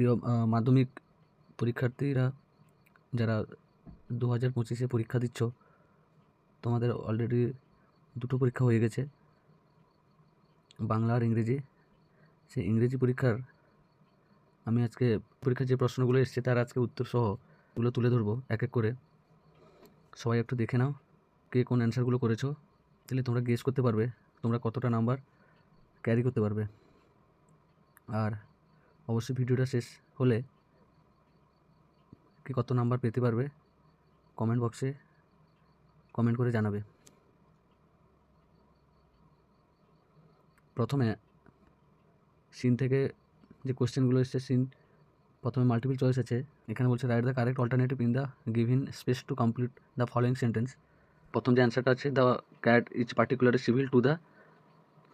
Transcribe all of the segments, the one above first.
প্রিয় মাধ্যমিক পরীক্ষার্থীরা যারা দু হাজার পঁচিশে পরীক্ষা দিচ্ছ, তোমাদের অলরেডি দুটো পরীক্ষা হয়ে গেছে, বাংলা আর ইংরেজি। সেই ইংরেজি পরীক্ষার আমি আজকে, পরীক্ষার যে প্রশ্নগুলো এসছে তার আজকে উত্তর সহ এগুলো তুলে ধরবো এক এক করে। সবাই একটু দেখে নাও কে কোন অ্যান্সারগুলো করেছ, তাহলে তোমরা গেস করতে পারবে তোমরা কতটা নাম্বার ক্যারি করতে পারবে। আর অবশ্যই ভিডিওটা শেষ হলে কি কত নাম্বার পেতে পারবে কমেন্ট বক্সে কমেন্ট করে জানাবে। প্রথমে সিন থেকে যে কোশ্চেনগুলো এসছে সিন প্রথমে মাল্টিপল চয়েস আছে। এখানে বলছে write the correct alternative in the given space to complete the following sentence প্রথম যে অ্যান্সারটা আছে the cat is particular civil to the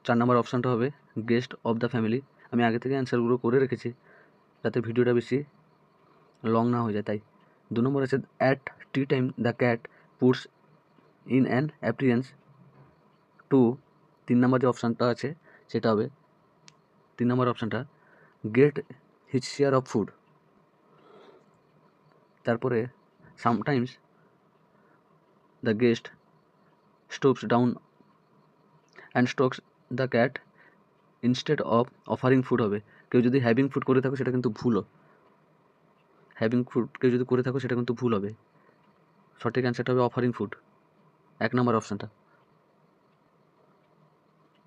চার নম্বর অপশানটা হবে গেস্ট অফ দ্য ফ্যামিলি আমি আগে থেকে অ্যান্সারগুলো করে রেখেছি, যাতে ভিডিওটা বেশি লং না হয়ে যায়। তাই দু নম্বর আছে at tea time the cat puts in an appearance two তিন নম্বর যে অপশানটা আছে, সেটা হবে, তিন নম্বর অপশানটা get his share of food তারপরে sometimes the guest stoops down and strokes the cat instead of offering food হবে। কেউ যদি হ্যাভিং ফুড করে থাকো, সেটা কিন্তু ভুলও হ্যাভিং ফুড কেউ যদি করে থাকো, সেটা কিন্তু ভুল হবে। সঠিক অ্যান্সারটা হবে অফারিং ফুড এক নম্বর অপশানটা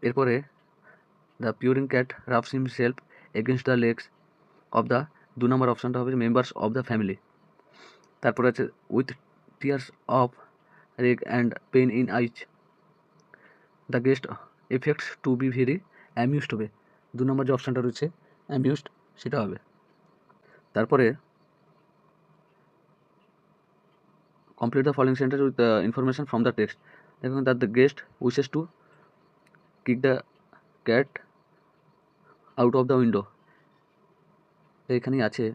এরপরে the purring cat rubs himself against the legs of the দু নম্বর অপশানটা হবে মেম্বার্স অফ দ্য ফ্যামিলি তারপরে আছে with tears of rage and pain in eyes the guest affects to be very amused হবে। দু নম্বর যে অপশানটা রয়েছে অ্যামিউসড সেটা হবে। তারপরে complete the following sentence with information from the text দেখুন that the guest wishes to kick the cat out of the window এখানেই আছে,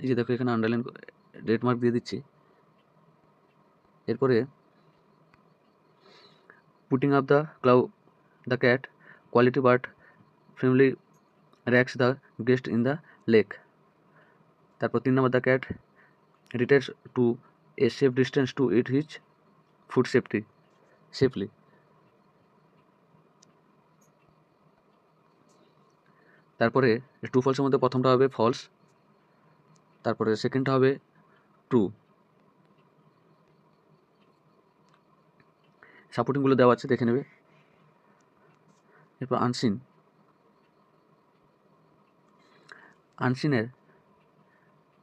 এই যে দেখো, এখানে আন্ডারলাইন রেড মার্ক দিয়ে দিচ্ছি। এরপরে putting up the claw the cat quality but firmly rakes the guest in the leg তারপর তিন নম্বর the cat retires to a safe distance to eat his food safety safely তারপরে two ফলসের মধ্যে প্রথমটা হবে ফলস তারপরে সেকেন্ডটা হবে ট্রু সাপোর্টিংগুলো দেওয়া আছে, দেখে নেবে। এরপর আনসিন আনসিনের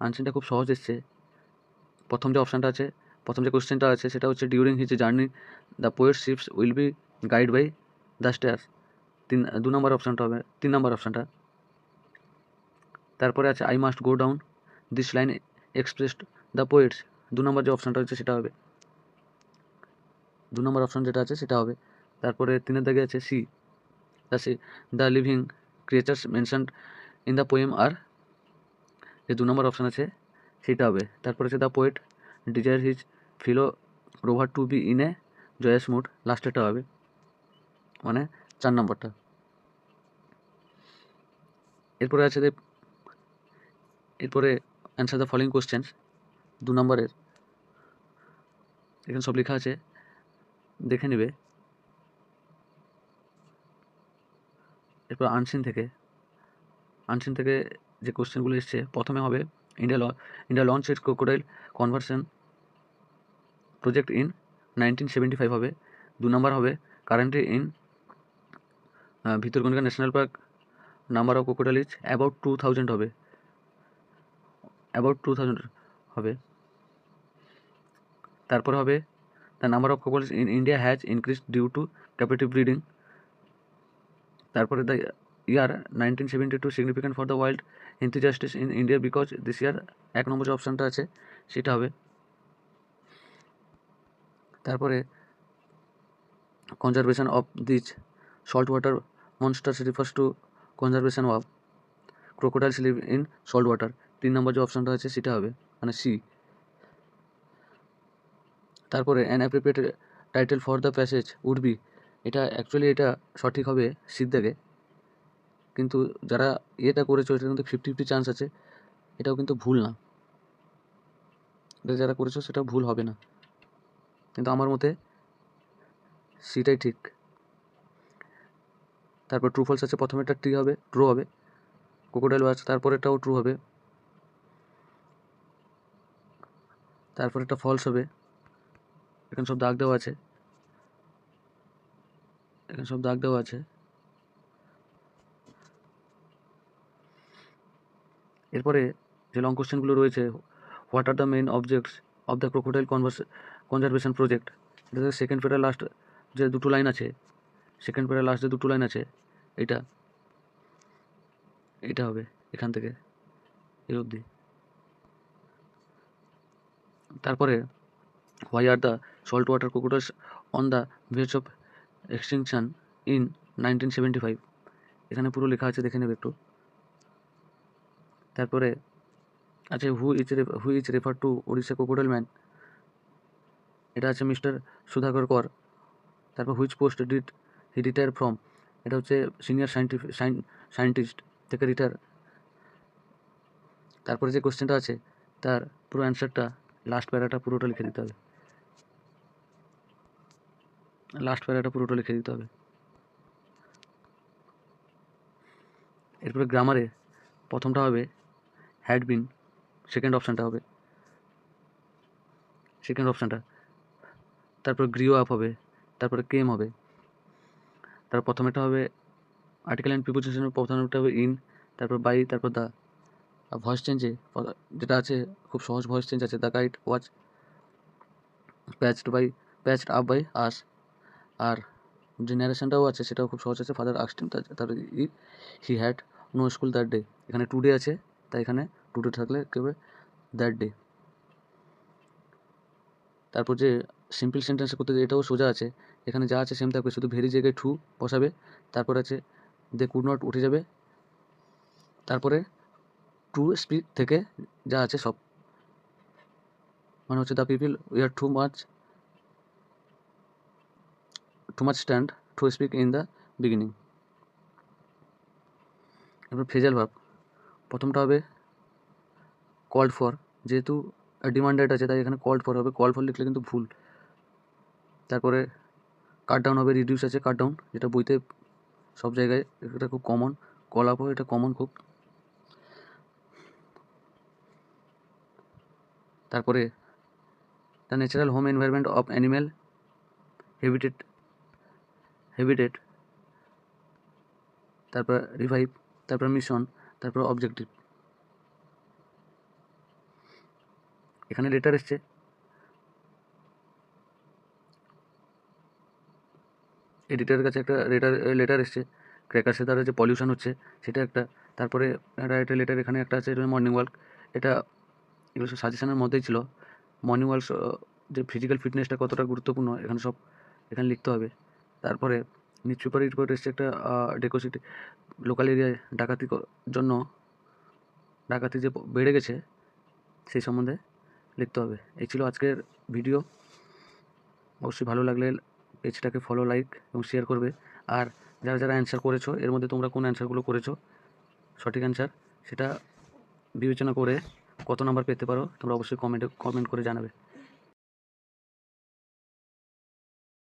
আনসিনটা খুব সহজ এসছে। প্রথম যে অপশানটা আছে, প্রথম যে কোশ্চেনটা আছে, সেটা হচ্ছে during his journey the poet ships will be guide by the stars তিন, দু নম্বর অপশানটা হবে, তিন নম্বর অপশানটা তারপরে আছে I must go down this line expressed the poet's দু নম্বর যে অপশানটা হচ্ছে সেটা হবে। দু নম্বর অপশান যেটা আছে সেটা হবে। তারপরে তিনের দাগে আছে sea. The sea, the living creatures mentioned in the poem আর যে দু নম্বর অপশান আছে সেটা হবে। তারপরে আছে the poet, desire his fellow rover to be in a joyous mood. লাস্টেরটা হবে। মানে চার নম্বরটা। এরপরে আছে যে এরপরে অ্যান্সার দ্য ফলোয়িং কোশ্চেন্স দু নম্বরের। এখানে সব লেখা আছে। দেখে নেবে। এরপর আনসিন থেকে আনসিন থেকে যে কোশ্চেনগুলো এসছে, প্রথমে হবে India India launch its crocodile conversion project in nineteen seventy five হবে। দু নম্বর হবে currently in Bhitarkanika national park number of crocodile is about two thousand হবে। অ্যাবাউট টু থাউজেন্ড হবে। তারপরে হবে the number of crocodiles in India has increase due to captive breeding তারপরে the year nineteen seventy two significant for the wild enthusiasts in India because this year এক নম্বর যে অপশানটা আছে, সেটা হবে তারপরে conservation of this salt water monsters refers to conservation of crocodiles live in salt water তিন নম্বর যে অপশানটা আছে, সেটা হবে মানে সি তারপরে an appropriate title for the passage would be এটা অ্যাকচুয়ালি এটা সঠিক হবে সিদ্ধাকে। কিন্তু যারা ইয়েটা করেছ এটা কিন্তু ফিফটি ফিফটি চান্স আছে। এটাও কিন্তু ভুল না। এটা যারা করেছ সেটা ভুল হবে না। কিন্তু আমার মতে সেটাই ঠিক। তারপর ট্রু ফলস আছে, প্রথমে একটা ট্রি হবে ট্রু হবে। ক্রোকোডাইল আছে তারপর এটাও ট্রু হবে। তারপর একটা ফলস হবে। এখানে সব দাগ দেওয়া আছে। এখানে সব দাগ দেওয়া আছে। এরপরে যে লং কোশ্চেনগুলো রয়েছে what are the main objects of the crocodile converse conservation project এটা সেকেন্ড পেয়ারের লাস্ট যে দুটো লাইন আছে সেকেন্ড পেয়ারের লাস্ট যে দুটো লাইন আছে, এটা এটা হবে এখান থেকে এই অবধি। তারপরে salt water crocodiles on the verge of extinction in nineteen seventy five এখানে পুরো লেখা আছে, দেখে নেবে একটু। তারপরে আছে who is who is refer to Odisha crocodile man এটা আছে মিস্টার সুধাকর কর। তারপর which post did he retire from এটা হচ্ছে সিনিয়র সাইন্টিফিক সায়েন্টিস্ট থেকে রিটায়ার তারপরে যে কোশ্চেনটা আছে, তার পুরো অ্যান্সারটা লাস্ট প্যারাটা পুরোটা লিখে দিতে হবে। লাস্ট প্যারাটা পুরোটা লিখে দিতে হবে। এরপরে গ্রামারে প্রথমটা হবে হ্যাড বিন সেকেন্ড অপশানটা হবে সেকেন্ড অপশানটা তারপর গ্রিও আপ হবে, তারপরে কেম হবে। তার প্রথমেটা হবে আর্টিকেল অ্যান্ড প্রিপোজিশনের প্রথমটা হবে ইন তারপর বাই তারপর দা ভয়েস চেঞ্জে যেটা আছে, খুব সহজ ভয়েস চেঞ্জ আছে the guide was patched by patched up by us আর যে ন্যারেশনটাও আছে, সেটাও খুব সহজ আছে। ফাদার আক্সটিন তার he had no school that day এখানে টু ডে আছে, তাই এখানে টু ডে থাকলে কেবে দ্যাট ডে তারপর যে সিম্পল সেন্টেন্স করতে এটাও সোজা আছে। এখানে যা আছে সেম থাকবে, শুধু ভেরি জায়গায় টু বসাবে। তারপর আছে দে কুড নট উঠে যাবে। তারপরে টু স্পিড থেকে যা আছে সব। মানে হচ্ছে the people we are too much too much stand to speak in the beginning এরপর ফ্রেজাল ভাব। প্রথমটা হবে কল্ড ফর যেহেতু ডিমান্ডেড আছে, তাই এখানে কল্ড ফর হবে। কল ফর লিখলে কিন্তু ভুল। তারপরে কাট ডাউন হবে রিডিউস আছে কাট ডাউন যেটা বইতে সব জায়গায় এটা খুব কমন কল আপ এটা কমন খুব। তারপরে the natural home environment of animal habitat habitat তারপর রিভাইভ তারপর মিশন তারপর অবজেক্টিভ এখানে লেটার এসছে। এডিটারের কাছে একটা লেটার লেটার এসছে। ক্র্যাকার্সের দ্বারা যে পলিউশন হচ্ছে, সেটা একটা। তারপরে একটা একটা লেটার এখানে একটা আছে মর্নিং ওয়াক এটা, এগুলো সব সাজেশনের মধ্যেই ছিল। মর্নিং ওয়াক যে ফিজিক্যাল ফিটনেসটা কতটা গুরুত্বপূর্ণ, এখানে সব, এখানে লিখতে হবে। তারপরে নিউজ পেপার রিপোর্ট এসছে একটা ডেকোসিটি লোকাল এরিয়ায় ডাকাতি জন্য ডাকাতি যে বেড়ে গেছে সেই সম্বন্ধে লিখতে হবে। এই ছিল আজকের ভিডিও অবশ্যই ভালো লাগলে পেজটাকে ফলো লাইক এবং শেয়ার করবে। আর যারা যারা অ্যান্সার করেছ, এর মধ্যে তোমরা কোন অ্যান্সারগুলো করেছ, সঠিক অ্যান্সার সেটা বিবেচনা করে কত নাম্বার পেতে পারো, তোমরা অবশ্যই কমেন্টে কমেন্ট করে জানাবে।